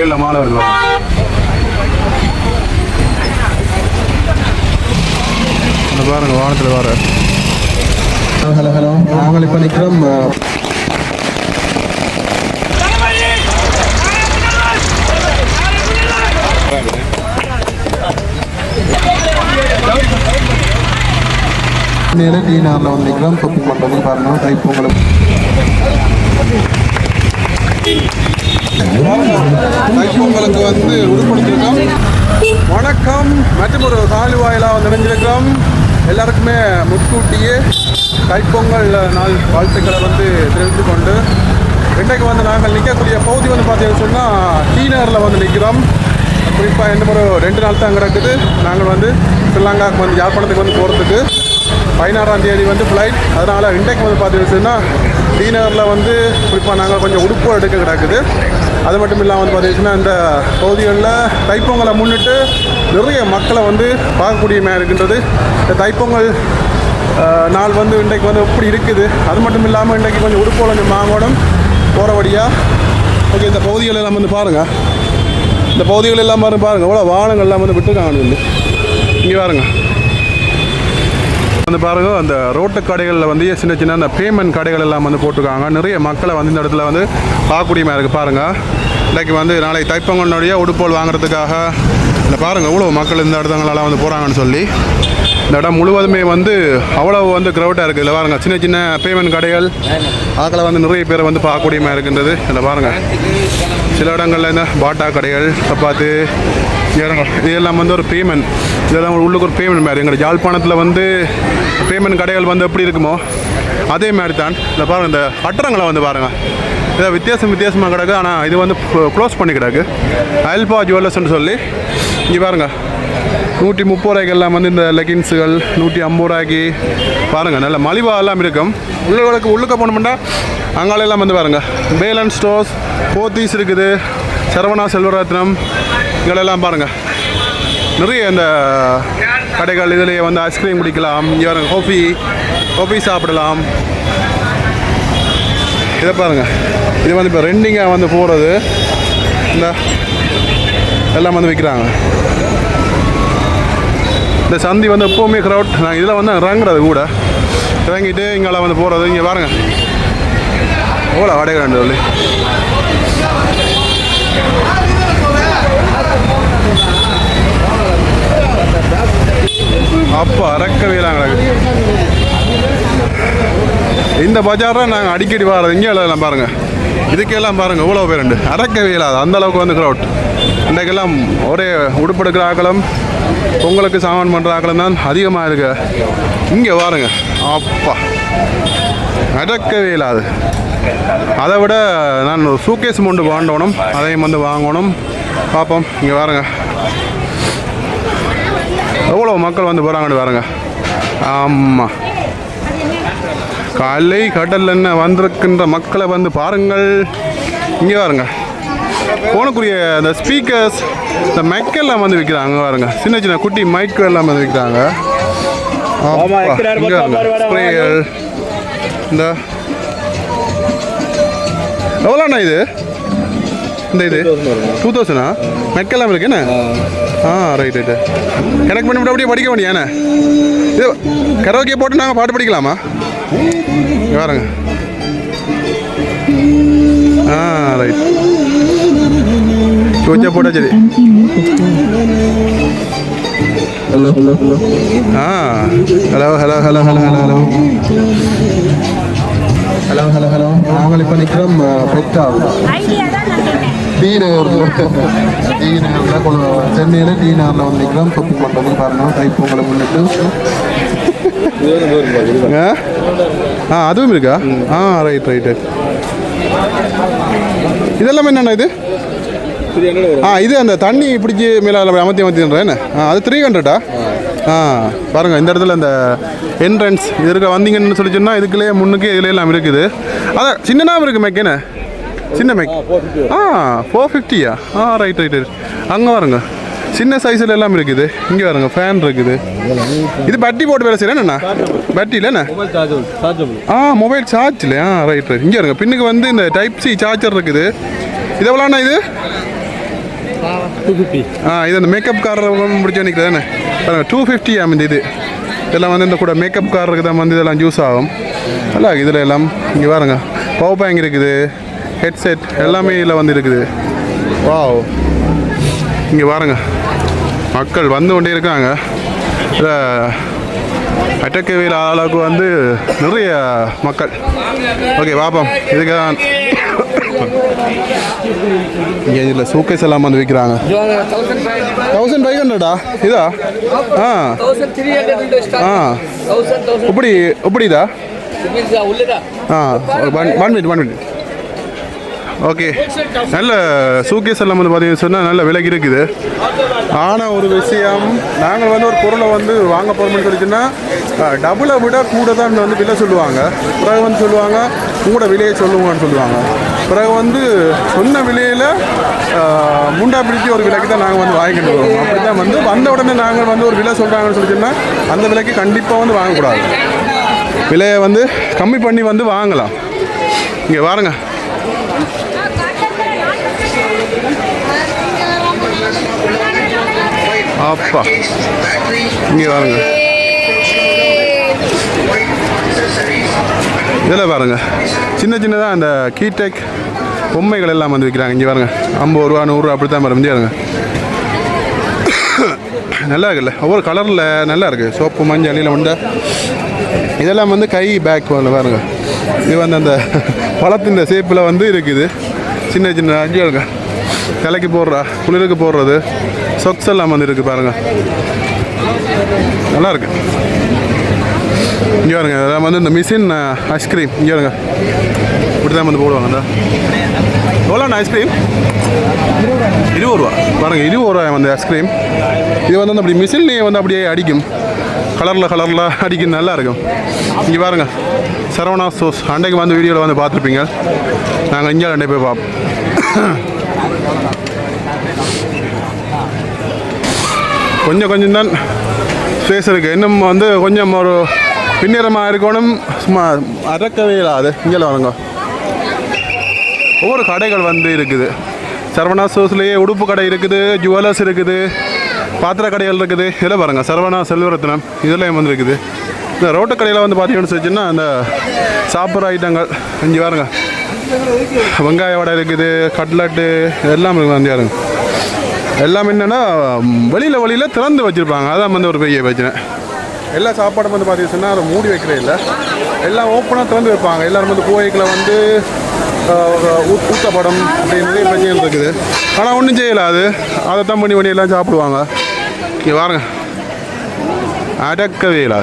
வகையில் மாணவர்கள் பாருங்க வானத்தில் வர. Hello hello. நாங்கள் இப்போ நிற்கிறோம் மேலே டிஎன்ஆரில் வந்து நிற்கிறோம் குக்கிங் பண்ணுறது பாருங்கள் டைப் உங்களுக்கு தைப்பொங்கலுக்கு வந்து உருப்படுத்திருக்கோம் வணக்கம். மற்றும் ஒரு காலி வாயிலாக வந்து நினைஞ்சிருக்கோம் எல்லாருக்குமே முன்கூட்டியே தைப்பொங்கல் நாள் வாழ்த்துக்களை வந்து தெரிவித்து கொண்டு இன்றைக்கு வந்து நாங்கள் நிற்கக்கூடிய பகுதி வந்து பார்த்தீங்கன்னு சொன்னால் டீனரில் வந்து நிற்கிறோம். குறிப்பாக இன்னும் ஒரு ரெண்டு நாள் தான் கிடக்குது நாங்கள் வந்து ஸ்ரீலங்காவுக்கு வந்து யாழ்ப்பாணத்துக்கு வந்து போகிறதுக்கு பதினாறாம் தேதி வந்து ஃப்ளைட் அதனால் இன்றைக்கு வந்து பார்த்தீங்கன்னா டிநகரில் வந்து குறிப்பாக நாங்கள் கொஞ்சம் உடுப்பு எடுக்க கிடக்குது. அது மட்டும் இல்லாமல் வந்து பார்த்தீங்கன்னா இந்த பகுதிகளில் தைப்பொங்கலை முன்னிட்டு நிறைய மக்களை வந்து பார்க்கக்கூடிய மாதிரி இருக்கின்றது. இந்த தைப்பொங்கல் நாள் வந்து இன்றைக்கு வந்து எப்படி இருக்குது? அது மட்டும் இல்லாமல் இன்றைக்கு கொஞ்சம் உடுப்பு கொஞ்சம் மாங்கோடம் போகிற வழியாக ஓகே இந்த பகுதிகள் எல்லாம் வந்து பாருங்கள் இந்த பகுதிகள் எல்லாம் பாருங்கள் பாருங்கள் எவ்வளோ வாகனங்கள் எல்லாம் வந்து விட்டுருக்காங்க. வந்து இங்கே பாருங்கள் வந்து பாருங்க அந்த ரோட்டு கடைகளில் வந்து சின்ன சின்ன அந்த பேமெண்ட் கடைகள் எல்லாம் வந்து போட்டிருக்காங்க. நிறைய மக்களை வந்து இந்த இடத்துல வந்து பார்க்கக்கூடியமா இருக்குது பாருங்க. இன்றைக்கு வந்து நாளை தைப்பங்கனுடைய உடுப்போல் வாங்குறதுக்காக இந்த பாருங்க இவ்வளோ மக்கள் இந்த இடத்துங்களெல்லாம் வந்து போகிறாங்கன்னு சொல்லி. இந்த இடம் முழுவதுமே வந்து அவ்வளோ வந்து க்ரௌட்டாக இருக்குது இல்லை பாருங்க சின்ன சின்ன பேமெண்ட் கடைகள் அதில் வந்து நிறைய பேரை வந்து பார்க்கக்கூடியமா இருக்கின்றது. இதில் பாருங்க. சில இடங்களில் இந்த பாட்டா கடைகள் சப்பாத்து இதெல்லாம் வந்து ஒரு பேமெண்ட் இதெல்லாம் ஒரு உள்ளுக்கு ஒரு பேமெண்ட் மாதிரி. எங்கள் யாழ்ப்பாணத்தில் வந்து பேமெண்ட் கடைகள் வந்து எப்படி இருக்குமோ அதே மாதிரி தான் இந்த பாருங்கள் இந்த பட்டரங்களை வந்து பாருங்கள் இதை வித்தியாசம் வித்தியாசமாக கிடக்கு. ஆனால் இது வந்து க்ளோஸ் பண்ணி கிடக்கு. அல்பா ஜுவல்லர்ஸ்னு சொல்லி இங்கே பாருங்கள் நூற்றி முப்பது ரூபாய்க்கு எல்லாம் வந்து இந்த லெகின்ஸுகள் நூற்றி ஐம்பது ரூபாய்க்கு. பாருங்கள் நல்ல மலிவாக எல்லாம் இருக்கும். உள்ளுக்கு உள்ளுக்க போனோம்னா அங்கால எல்லாம் வந்து பாருங்கள் பேலன் ஸ்டோர்ஸ் போத்தீஸ் இருக்குது. சரவணா செல்வரத்னம் இங்கெல்லாம் பாருங்கள் நிறைய இந்த கடைகள் இதுலேயே வந்து ஐஸ்கிரீம் குடிக்கலாம் இங்கே பாருங்க காஃபி காஃபி சாப்பிடலாம். இதை பாருங்க. இது வந்து இப்போ ரெண்டிங்காக வந்து போகிறது இந்த எல்லாம் வந்து விற்கிறாங்க இந்த சந்தி வந்து எப்போவுமே க்ரௌட் நாங்கள் இதில் வந்து இறங்குறது கூட. இறங்கிட்டு இங்கெல்லாம் வந்து போகிறது இங்கே பாருங்க. எவ்வளோ கடைகள் ரெண்டு சொல்லி அப்போ அறக்கவே கிடக்கு. இந்த பஜாரில் நாங்கள் அடிக்கடி வர்றது இங்கே எல்லாம் பாருங்கள் இதுக்கெல்லாம் பாருங்க இவ்வளோ பேர் உண்டு. அறக்கவே இல்லாது அந்த அளவுக்கு வந்து க்ரௌட் இன்றைக்கெல்லாம் ஒரே உடுப்படுக்கிற ஆக்களும் பொங்கலுக்கு சாமான் பண்ணுற ஆக்களும் தான் அதிகமாக இருக்கு. இங்கே பாருங்க அப்பா. அடக்கவே இல்லாது அதை விட நான் ஒரு சூக்கேஸ் மூண்டு வாண்டணும் அதையும் வந்து வாங்கணும். பார்ப்போம் இங்கே பாருங்கள் எவ்வளோ மக்கள் வந்து போகிறாங்கன்னு பாருங்க. ஆமாம் காலை கடல்ல என்ன வந்திருக்கின்ற மக்களை வந்து பாருங்கள். இங்கே பாருங்க. போனக்குரிய இந்த ஸ்பீக்கர்ஸ் இந்த மைக்கெல்லாம் வந்து விற்கிறாங்க பாருங்க. சின்ன சின்ன குட்டி மைக்கு எல்லாம் வந்து விற்கிறாங்க இந்த. எவ்வளோண்ணா இது? இந்த இது? டூ தௌசண்டா மெக்கெல்லாம் இருக்கு என்ன? ஆ. ரைட் ரைட்டு கனெக்ட் பண்ணி விட்டு அப்படியே படிக்க வேண்டியாண்ணே இது கரோக்கிய போட்டு நாங்கள் பாட்டு படிக்கலாமா? பாருங்க. ஆ ரைட் சோச்சா போட்டா சரி. ஆ hello hello hello hello hello hello hello hello hello நாங்கள் இப்போ நிற்கிறோம் பெட்டாவில் ஐடியா டி நகரில் டி நகரில் சென்னையில் டி நகரில் வந்து நிற்கிறோம் சொப்பு பண்ணுறது பாருங்க. தைப்பொங்கலை முன்னிட்டு. ஆ? அதுவும் இருக்கா? ஆ ரைட் ரைட் இதெல்லாம் என்னண்ணா இது? ஆ இது அந்த தண்ணி பிடிச்சி மேலே அமர்த்தி அமர்த்தின்றேன் அது த்ரீ ஹண்ட்ரடா ஆ? பாருங்க இந்த இடத்துல இந்த என்ட்ரன்ஸ் இது இருக்க வந்தீங்கன்னு சொல்லி சொன்னால் இதுக்குள்ளேயே முன்னுக்கு இதுலேயே எல்லாம் இருக்குது. அதான் சின்னதாகவும் இருக்குது மேக்கேன்னு சின்ன மேக் ஆ ஃபோர் ஃபிஃப்டியா ஆ ரைட் ரைட் ரைட் அங்கே பாருங்க சின்ன சைஸில் எல்லாம் இருக்குது. இங்கே பாருங்க ஃபேன் இருக்குது. இது பட்டி போட்டு வேலை செய்யறேன் என்ன? பட்டியில் என்ன? ஆ மொபைல் சார்ஜில் ஆ ரைட் ரைட் இங்கே இருங்க பின்னுக்கு வந்து இந்த டைப் சி சார்ஜர் இருக்குது. இது எவ்வளோண்ணா இது? ஆ இது அந்த மேக்கப் காரர் முடிச்சு நிற்கிறது தானே பாருங்க டூ ஃபிஃப்டி ஆம் இந்த இது? இதெல்லாம் வந்து இந்த கூட மேக்கப் காரருக்கு தான் வந்து இதெல்லாம் யூஸ் ஆகும். நல்லா இதில் எல்லாம். இங்கே பாருங்க பவர் பேங்க் இருக்குது. ஹெட்செட் எல்லாமே இதில் வந்து இருக்குது வாவ் இங்கே பாருங்க. மக்கள் வந்து கொண்டே இருக்காங்க. இதில் அட்டக்கவியல் அளவுக்கு வந்து நிறைய மக்கள். ஓகே பாப்போம். இதுக்கு தான் இங்கே இதில் சூக்கேஸ் எல்லாம் வந்து விற்கிறாங்க தௌசண்ட் ஃபைவ் ஹண்ட்ரடா இதா? ஆ. ஆ. இப்படி இப்படிதா ஆ one minute one minute okay. நல்ல சூக்கேஸ் எல்லாம் வந்து பார்த்தீங்கன்னு சொன்னால் நல்ல விலைக்கு இருக்குது. ஆனால் ஒரு விஷயம் நாங்கள் வந்து ஒரு பொருளை வந்து வாங்க போகிறோம்னு சொல்லிச்சுன்னா டபுளை விட கூட தான் வந்து விலை சொல்லுவாங்க. பிறகு வந்து சொல்லுவாங்க கூட விலையை சொல்லுவாங்கன்னு சொல்லுவாங்க. பிறகு வந்து சொன்ன விலையில் முண்டா பிடிச்சி ஒரு விலைக்கு தான் நாங்கள் வந்து வாங்கிட்டு வருவோம் அப்படி தான் வந்து வந்த உடனே நாங்கள் வந்து ஒரு விலை சொல்கிறாங்கன்னு சொல்லிச்சுன்னா அந்த விலைக்கு கண்டிப்பாக வந்து வாங்கக்கூடாது. விலையை வந்து கம்மி பண்ணி வந்து வாங்கலாம். இங்கே வாருங்க. அப்பா. இங்கே பாருங்க இதில் பாருங்க. சின்ன சின்னதாக அந்த கீடெக் பொம்மைகள் எல்லாம் வந்து விற்கிறாங்க இங்கே பாருங்க. ஐம்பது ரூபா நூறுரூவா அப்படி தான் பாருங்க. இங்கே பாருங்க. நல்லா இருக்குல்ல. ஒவ்வொரு கலரில் நல்லா இருக்குது சோப்பு மஞ்சள் அணியில் உண்டை. இதெல்லாம் வந்து கை பேக் வந்து பாருங்க. இது வந்து அந்த பழத்தின் ஷேப்பில் வந்து இருக்குது. சின்ன சின்ன அஞ்சு இருக்க தலைக்கு குளிருக்கு போடுறது. சொக்ஸ் எல்லாம் வந்து இருக்குது பாருங்க. நல்லா இருக்கு இங்கே பாருங்க இதெல்லாம் வந்து இந்த மிஷின் ஐஸ்கிரீம் இங்கே வருங்க இப்படி தான் வந்து போடுவாங்க இந்த. எவ்வளோ ஐஸ்கிரீம் இருபது ரூபா. பாருங்க இருபது ரூபா வந்து ஐஸ்கிரீம் இது வந்து அப்படி மிஷின்லேயே வந்து அப்படியே அடிக்கும். கலரில் கலரில் அடிக்கும் நல்லா இருக்கும் இங்கே பாருங்க சரவணா சோஸ் அன்றைக்கு வந்து வீடியோவில் வந்து பார்த்துருப்பீங்க. நாங்கள் இங்கே அண்டை போய் பார்ப்போம் கொஞ்சம் கொஞ்சம் தான் ஸ்பேஸ் இருக்குது இன்னும் வந்து கொஞ்சம் ஒரு பின்னிறமாக இருக்கணும். சும்மா அறக்கவே இல்லாது இங்கே வாங்க. ஒவ்வொரு கடைகள் வந்து இருக்குது. சரவணா ஸ்டோர்ஸ்லேயே உடுப்பு கடை இருக்குது ஜுவல்லர்ஸ் இருக்குது பாத்திர கடைகள் இருக்குது. இதில் பாருங்கள் சரவணா செல்வரத்னம் இதெல்லாம் வந்து இருக்குது. இந்த ரோட்டு கடையில் வந்து பார்த்தீங்கன்னு வச்சுன்னா அந்த சாப்பிட்ற ஐட்டங்கள் இங்கே பாருங்க. வெங்காய வடை இருக்குது கட்லட்டு எல்லாம் இருக்குது வந்து யாருங்க எல்லாம் என்னென்னா வெளியில் வழியில் திறந்து வச்சுருப்பாங்க. அதான் வந்து ஒரு பெரிய பிரச்சனை. எல்லா சாப்பாடும் வந்து பார்த்தீங்கன்னா அதை மூடி வைக்கிறே இல்லை. எல்லாம் ஓப்பனாக திறந்து வைப்பாங்க. எல்லோரும் வந்து கோவைக்கில் வந்து ஊத்தப்படம் அப்படி நிறைய பிரச்சனைகள் இருக்குது. ஆனால் ஒன்றும் செய்யலை அது. அதை தான் பண்ணி பண்ணி எல்லாம் சாப்பிடுவாங்க. இங்கே வாருங்க அடக்கவே இல்லை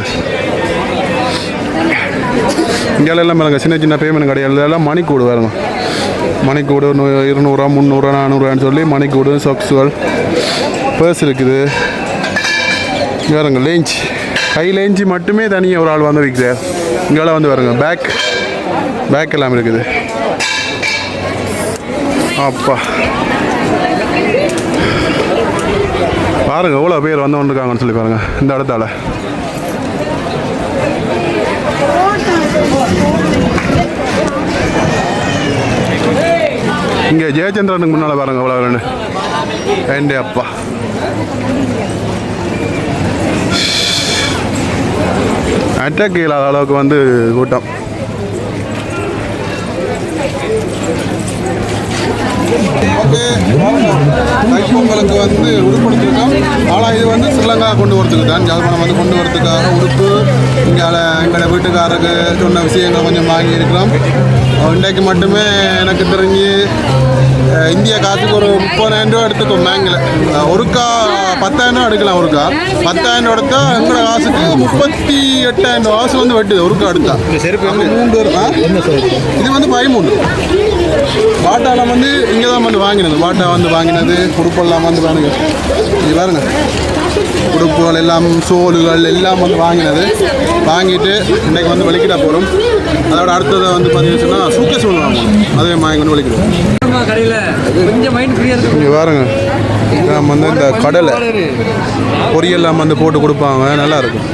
இங்கே எல்லாம் பாருங்க சின்ன சின்ன பேமெண்ட் கடைகள் எல்லாம் மணிக்கூடு பாருங்க. மணிக்கூடு நூ- இருநூறுவா முந்நூறுவா நானூறுவான்னு சொல்லி மணிக்கூடு சொக்ஸுகள் பர்ஸ் இருக்குது. வேறுங்க லேஞ்ச் கை லேஞ்சு மட்டுமே தனியாக ஒரு ஆள் வந்து விற்கிறார் இங்கே வந்து வருங்க பேக் பேக் எல்லாம் இருக்குது. அப்பா. பாருங்கள் எவ்வளோ பேர் வந்து கொண்டிருக்காங்கன்னு சொல்லி பாருங்கள் இந்த இடத்தால. இங்கே ஜெயச்சந்திரனுக்கு முன்னால் பாருங்க அவ்வளோ வேணும் ஏண்டே அப்பா? அட்டாக் இல்லாத அளவுக்கு வந்து கூட்டம். தைப்பொங்கலுக்கு வந்து உடுப்படுத்திருக்கோம் ஆனால் இது வந்து ஸ்ரீலங்கா கொண்டு வரதுக்கு தான். ஜாழ்ப்பாணம் வந்து கொண்டு வரதுக்காக உடுப்பு இங்கே எங்களை வீட்டுக்காரருக்கு சொன்ன விஷயங்கள் கொஞ்சம் வாங்கி இருக்கிறோம் இன்றைக்கு மட்டுமே எனக்கு தெரிஞ்சு இந்திய காசுக்கு ஒரு முப்பதாயிரம் ரூபா எடுத்துக்கும் பேங்கில். ஒருக்கா பத்தாயிரம் ரூபா எடுக்கலாம் ஒருக்கா பத்தாயிரம் ரூபா எடுத்தா எங்களோட காசுக்கு முப்பத்தி எட்டாயிரம் ரூபா காசு வந்து வெட்டுது ஒருக்கா எடுத்தா. மூன்று? இது வந்து பதிமூணு பாட்டாலாம் வந்து இங்கே தான் வந்து வாங்கினது. பாட்டா வந்து வாங்கினது உடுப்பெல்லாம் வந்து பாருங்க இது பாருங்க. உடுப்புகள் எல்லாம் சோலுகள் எல்லாம் வந்து வாங்கினது. வாங்கிட்டு இன்றைக்கு வந்து வெளிக்கிட போகிறோம் அதோட அடுத்தது வந்து பார்த்தீங்கன்னா சூக்கே சோல் வாங்கணும். அதே வாங்கி வந்து இருக்கு. இங்கே பாருங்க. நம்ம வந்து இந்த கடலை. பொரியெல்லாம் வந்து போட்டு கொடுப்பாங்க. நல்லா இருக்கும்.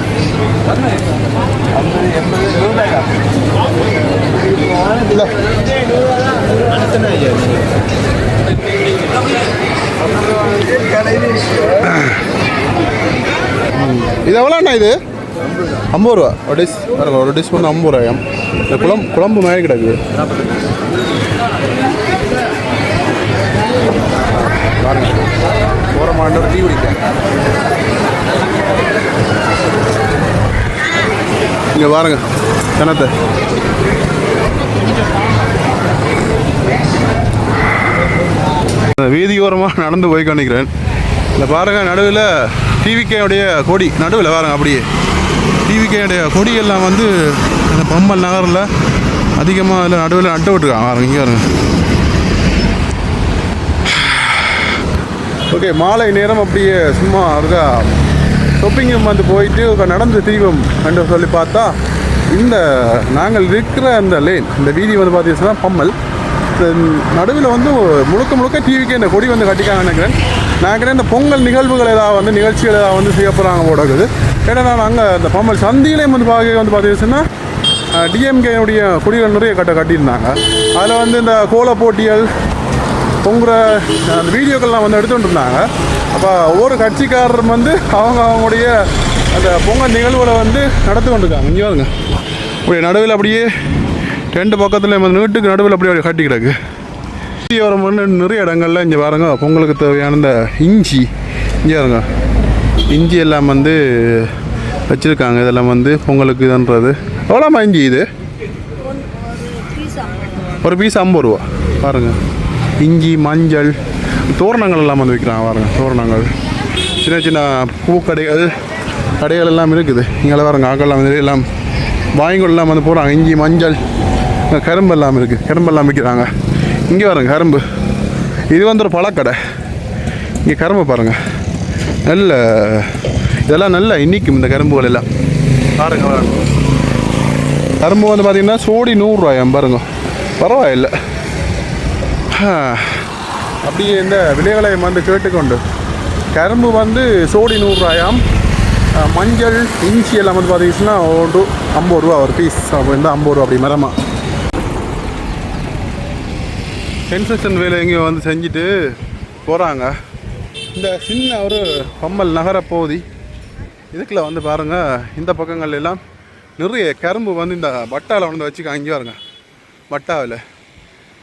இல்ல. இது எவ்வளோண்ணா இது? ஐம்பது ரூபா. ஒரு டிஷ் பாருங்க ஒரு டிஷ் வந்து ஐம்பது ரூபாயாம் இந்த குழம்பு குழம்பு மாதிரி கிடக்குது பாருங்க. போகிற மாட்டோம் டீ குடிக்க. இங்கே பாருங்க கணத்தை வீதியோரமாக நடந்து போய் காணிக்கிறேன் இந்த பாருங்க நடுவில் டிவிகேயுடைய கொடி. நடுவில் பாருங்க அப்படியே. டிவிகேயுடைய கொடி எல்லாம் வந்து இந்த பம்பல் நகரில் அதிகமாக அதில் நடுவில் நட்டு விட்டுருக்காங்க. பாருங்க இங்கே பாருங்க. ஓகே மாலை நேரம் அப்படியே சும்மா இருக்கா ஷாப்பிங்கும் வந்து போயிட்டு நடந்து தீபம் என்று சொல்லி பார்த்தா இந்த நாங்கள் இருக்கிற அந்த லேன் இந்த வீதி வந்து பார்த்தீங்கன்னா பம்மல். நடுவில் வந்து முழுக்க முழுக்க டிவிக்கு இந்த கொடி வந்து கட்டிக்காங்க நினைக்கிறேன். நான் நினைக்கிறேன் இந்த பொங்கல் நிகழ்வுகள் ஏதாவது வந்து நிகழ்ச்சிகள் ஏதாவது வந்து செய்ய போகிறாங்க போல ஏன்னா நான் அங்கே இந்த பம்மல் சந்தியிலையும் வந்து பார்க்க வந்து பார்த்தீங்கன்னா டிஎம்கேனுடைய கொடிகள் நிறைய கட்ட கட்டியிருந்தாங்க. அதில் வந்து இந்த கோல போட்டிகள் பொங்குற அந்த வீடியோக்கள்லாம் வந்து எடுத்துகிட்டு இருந்தாங்க அப்போ ஒவ்வொரு கட்சிக்காரரும் வந்து அவங்க அவங்களுடைய அந்த பொங்கல் நிகழ்வுகளை வந்து நடத்தி கொண்டிருக்காங்க. இங்கே பாருங்க. இப்படி நடுவில் அப்படியே ரெண்டு பக்கத்தில் நீட்டுக்கு நடுவில் அப்படியே கட்டி கிடக்கு. வீதியோரம் நிறைய இடங்கள்ல இங்கே பாருங்க பொங்கலுக்கு தேவையான இந்த இஞ்சி. இங்கே பாருங்க. இஞ்சி எல்லாம் வந்து வச்சுருக்காங்க. இதெல்லாம் வந்து பொங்கலுக்கு இதுன்றது. எவ்வளோமா இஞ்சி இது? ஒரு பீஸ் ஐம்பது ரூபா. பாருங்கள் இஞ்சி மஞ்சள் தோரணங்கள் எல்லாம் வந்து விற்கிறாங்க. பாருங்க தோரணங்கள். சின்ன சின்ன பூக்கடைகள் கடைகள் எல்லாம் இருக்குது. இங்கே பாருங்க ஆக்கெல்லாம் வந்து எல்லாம் வாங்கிக்கொள்ளலாம் வந்து போகிறாங்க இஞ்சி மஞ்சள் கரும்பு எல்லாம் இருக்குது கரும்பு எல்லாம் விற்கிறாங்க இங்கே வருங்க கரும்பு. இது வந்து ஒரு பழக்கடை. இங்கே கரும்பு பாருங்கள் நல்ல இதெல்லாம் நல்லா இன்னிக்கும் இந்த கரும்புகள் எல்லாம். பாருங்க கரும்பு வந்து பார்த்திங்கன்னா சோடி நூறுரூவாயாம் பாருங்க. பரவாயில்லை. அப்படியே இந்த விலைகளை வந்து கேட்டுக்கொண்டு. கரும்பு வந்து சோடி நூறுரூவாயாம் மஞ்சள் இஞ்சி எல்லாம் வந்து பார்த்தீங்கன்னா ஒன்று ஐம்பது ரூபா ஒரு பீஸ் இந்த ஐம்பது ரூபா அப்படி மரமாக கன்ஸ்ட்ரக்ஷன் வேலை எங்கேயோ வந்து செஞ்சுட்டு போகிறாங்க இந்த சின்ன ஒரு பம்மல் நகர பகுதி. இதுக்குள்ள வந்து பாருங்கள் இந்த பக்கங்கள்ல எல்லாம் நிறைய கரும்பு வந்து இந்த பட்டாவில் வந்து வச்சுக்க அங்கே பாருங்க. பட்டாவில்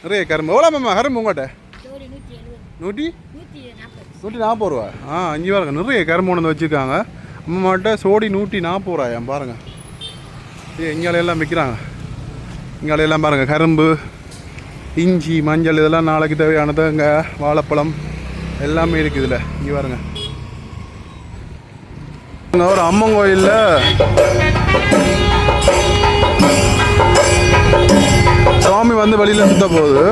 நிறைய கரும்பு. எவ்வளோ மேம் கரும்பு உங்கள்கிட்ட? நூற்றி நூற்றி? நாற்பது. ரூபா. ஆ அஞ்சு பாருங்க நிறைய கரும்பு கொண்டு வந்து வச்சுருக்காங்க. நம்மகிட்ட சோடி நூற்றி நாற்பது ரூபாயாம் பாருங்கள் இது எங்களையெல்லாம் விற்கிறாங்க. எங்களையெல்லாம் பாருங்கள் கரும்பு இஞ்சி மஞ்சள் இதெல்லாம் நாளைக்கு தேவையானது இங்கே வாழைப்பழம் எல்லாமே இருக்குது இதில். இங்கே பாருங்க. இங்க ஒரு அம்மன் கோயிலில் சுவாமி வந்து வெளியில் சுத்த போகுது.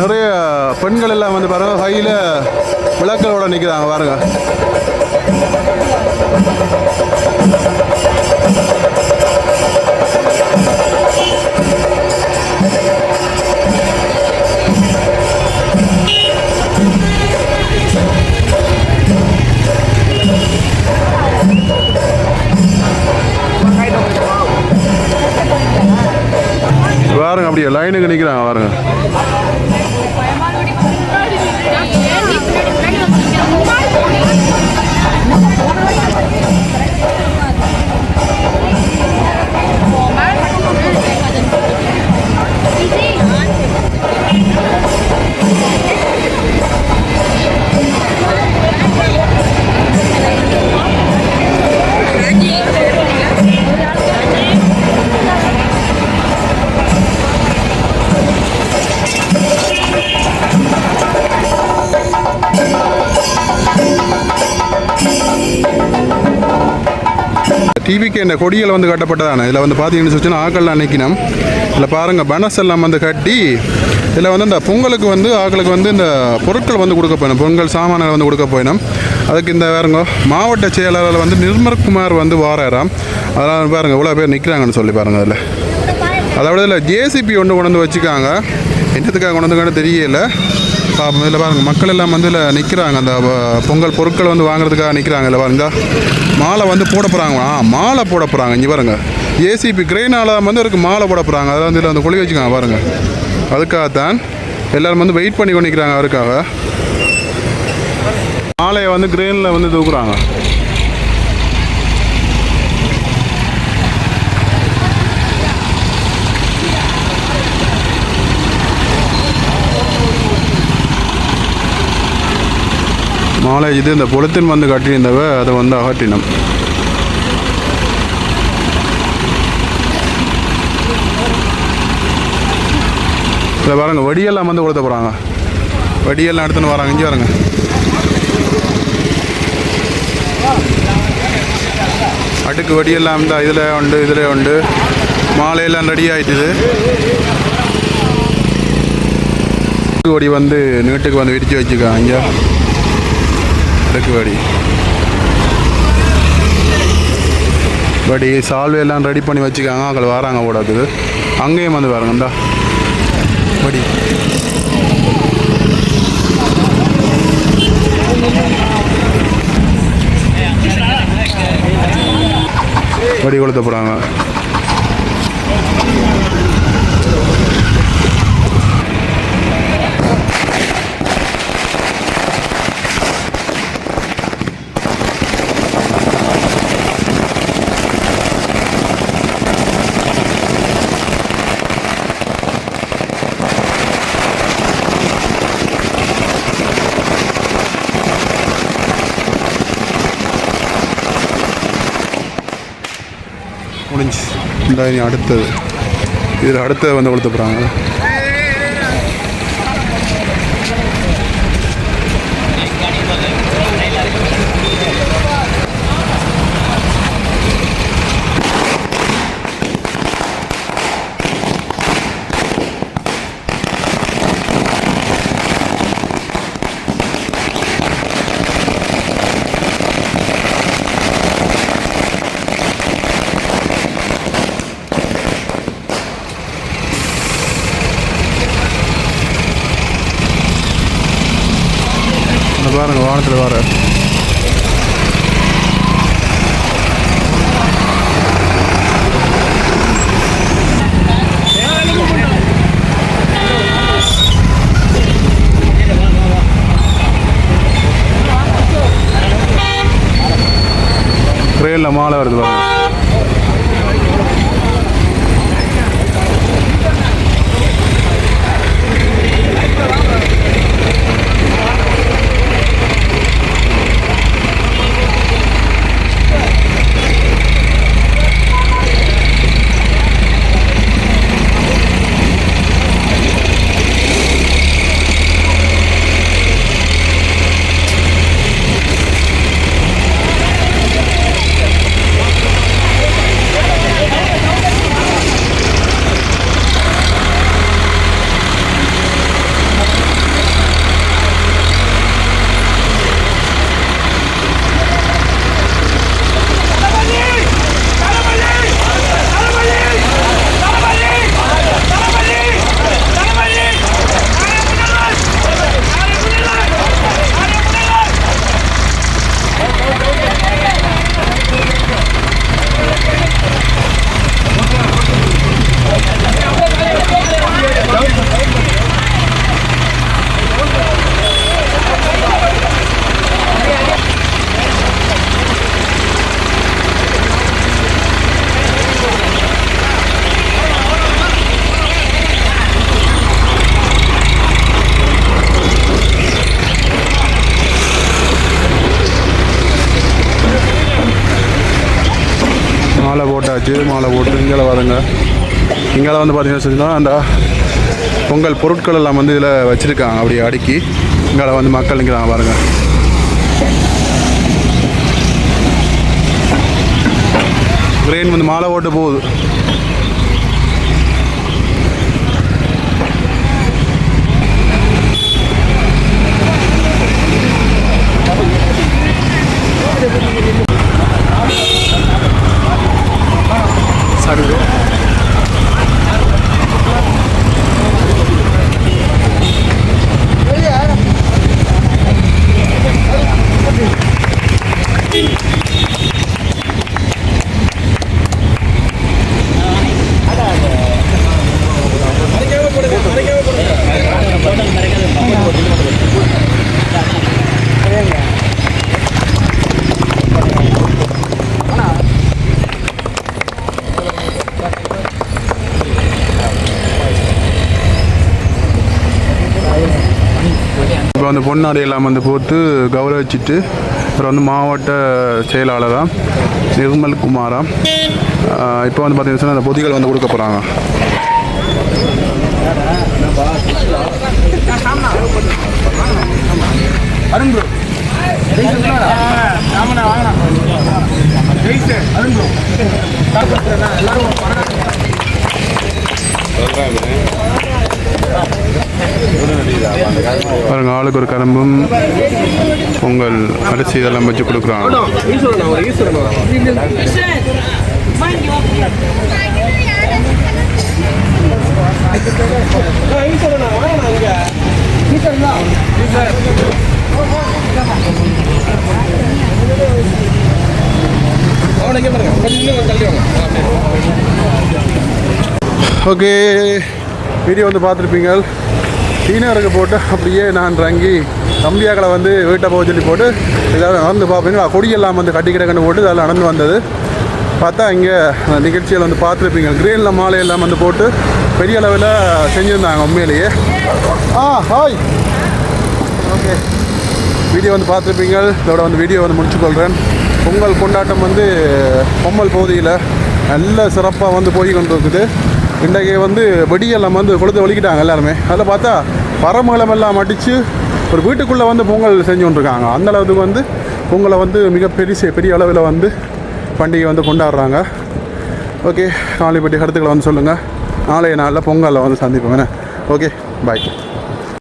நிறைய பெண்கள் எல்லாம் வந்து பாருங்கள் கையில் விளக்கலோட நிற்கிறாங்க பாருங்க. பாருங்க அப்படியே லைனுக்கு நிற்கிறாங்க பாருங்க. என்ன கொடியில் கொடிகள் வந்து கட்டப்பட்டதான? இதில் வந்து பார்த்தீங்கன்னு சொச்சுன்னா ஆக்கள்லாம் நிற்கணும் இதில் பாருங்கள் பனஸ் எல்லாம் வந்து கட்டி இதில் வந்து இந்த பொங்கலுக்கு வந்து ஆக்களுக்கு வந்து இந்த பொருட்கள் வந்து கொடுக்க போயிடும் பொங்கல் சாமான்கள் வந்து கொடுக்க போயிடும் அதுக்கு இந்த வேறுங்க மாவட்ட செயலாளர் வந்து நிர்மல்குமார் வந்து வாராராம். அதெல்லாம் பாருங்கள் இவ்வளோ பேர் நிற்கிறாங்கன்னு சொல்லி பாருங்கள் அதில். அதாவது இதில் ஜேசிபி ஒன்று கொண்டு வந்து வச்சுக்காங்க. என்னத்துக்காக கொண்டு வந்துக்கான்னு தெரியல. பாப்போம் இதில் பாருங்கள் மக்கள் எல்லாம் வந்து இதில் நிற்கிறாங்க அந்த பொங்கல் பொருட்கள் வந்து வாங்குறதுக்காக நிற்கிறாங்க இல்லை பாருங்க மாலை வந்து போட போகிறாங்க ஆ மாலை போட போகிறாங்க இங்கே பாருங்க ஏசிபி கிரெயினால் வந்து இருக்கு. மாலை போட போகிறாங்க அதை வந்து இதில் வந்து குழி வச்சுக்காங்க. பாருங்கள் அதுக்காகத்தான் எல்லாரும் வந்து வெயிட் பண்ணி கொண்டு நிற்கிறாங்க அதுக்காக மாலையை வந்து கிரெயினில் வந்து தூக்குறாங்க. மாலை இது இந்த பொழுத்தின் வந்து கட்டியிருந்தவ அதை வந்து அகற்றினோம். இதில் பாருங்க வடியெல்லாம் வந்து கொடுத்த போகிறாங்க வடியெல்லாம் எடுத்துன்னு வராங்க இங்கே வரங்க அடுக்கு வடியெல்லாம் இந்த இதில் உண்டு இதில் உண்டு. மாலையெல்லாம் ரெடி ஆயிட்டுது. வடி வந்து நீட்டுக்கு வந்து விரித்து வச்சுக்காங்க இங்கே அடுக்கு படி சால்வை எல்லாம் ரெடி பண்ணி வச்சுக்காங்க. அங்கே வராங்க கூடாது அங்கேயும் வந்து பாருங்க இந்தா. படி படி கொளுத்த போகிறாங்க முடிஞ்சு இந்த இனி அடுத்தது. இதில் அடுத்தது வந்து கொளுத்த போகிறாங்க இந்த பாருங்க வானத்தில் வர ட்ரெயினில் மாலை வருது பாருங்கள் மாலை போட்டாச்சு மாலை போட்டு இங்கே வரங்க இங்கே வந்து பார்த்தீங்கன்னா சொன்னால் அந்த பொங்கல் பொருட்கள் எல்லாம் வந்து இதில் வச்சுருக்காங்க அப்படி அடுக்கி. இங்கே வந்து மக்கள் நிற்கிறாங்க பாருங்கள் ட்ரெயின் வந்து மாலை ஓட்டு போகுது. இப்போ பொன்னாடை எல்லாம் வந்து போட்டு கௌரவிச்சிட்டு அப்புறம் வந்து மாவட்ட செயலாளர் தான் நிர்மல் குமாரா. இப்போ வந்து பார்த்தீங்கன்னா அந்த பொதிகள் வந்து கொடுக்க போகிறாங்க பாருங்க ஆளுக்கு ஒரு கரும்பும் பொங்கல் அரிசி இதெல்லாம் வச்சு கொடுக்குறாங்க. ஓகே வீடியோ வந்து பார்த்துருப்பீங்க டீனருக்கு போட்டு அப்படியே நான் இறங்கி தம்பியாக்களை வந்து வீட்டை போக சொல்லி போட்டு ஏதாவது நடந்து பார்ப்பீங்க கொடியெல்லாம் வந்து கட்டி கிடக்கன்னு போட்டு இதெல்லாம் நடந்து வந்தது. பார்த்தா இங்கே நிகழ்ச்சியில் வந்து பார்த்துருப்பீங்க. கிரீனில் மாலையெல்லாம் வந்து போட்டு பெரிய அளவில் செஞ்சுருந்தாங்க உண்மையிலேயே. ஆ ஹாய். ஓகே. வீடியோ வந்து பார்த்துருப்பீங்க. இதோட வந்து வீடியோ வந்து முடிச்சுக்கொள்கிறேன் பொங்கல் கொண்டாட்டம் வந்து பொம்மல் பகுதியில் நல்ல சிறப்பாக வந்து போய் கொண்டு இருக்குது இன்றைக்கி வந்து வெடியெல்லாம் வந்து கொளுத்து வலிக்கிட்டாங்க எல்லாருமே. அதில் பார்த்தா பரமளம் எல்லாம் அடித்து ஒரு வீட்டுக்குள்ளே வந்து பொங்கல் செஞ்சு கொண்டிருக்காங்க. அந்த அளவுக்கு வந்து பொங்கலை வந்து மிக பெரிய பெரிய அளவில் வந்து பண்டிகை வந்து கொண்டாடுறாங்க. ஓகே காலைப்பட்டி கருத்துக்களை வந்து சொல்லுங்கள் நாளைய நாளில் பொங்கலில் வந்து சந்திப்போம். Okay bye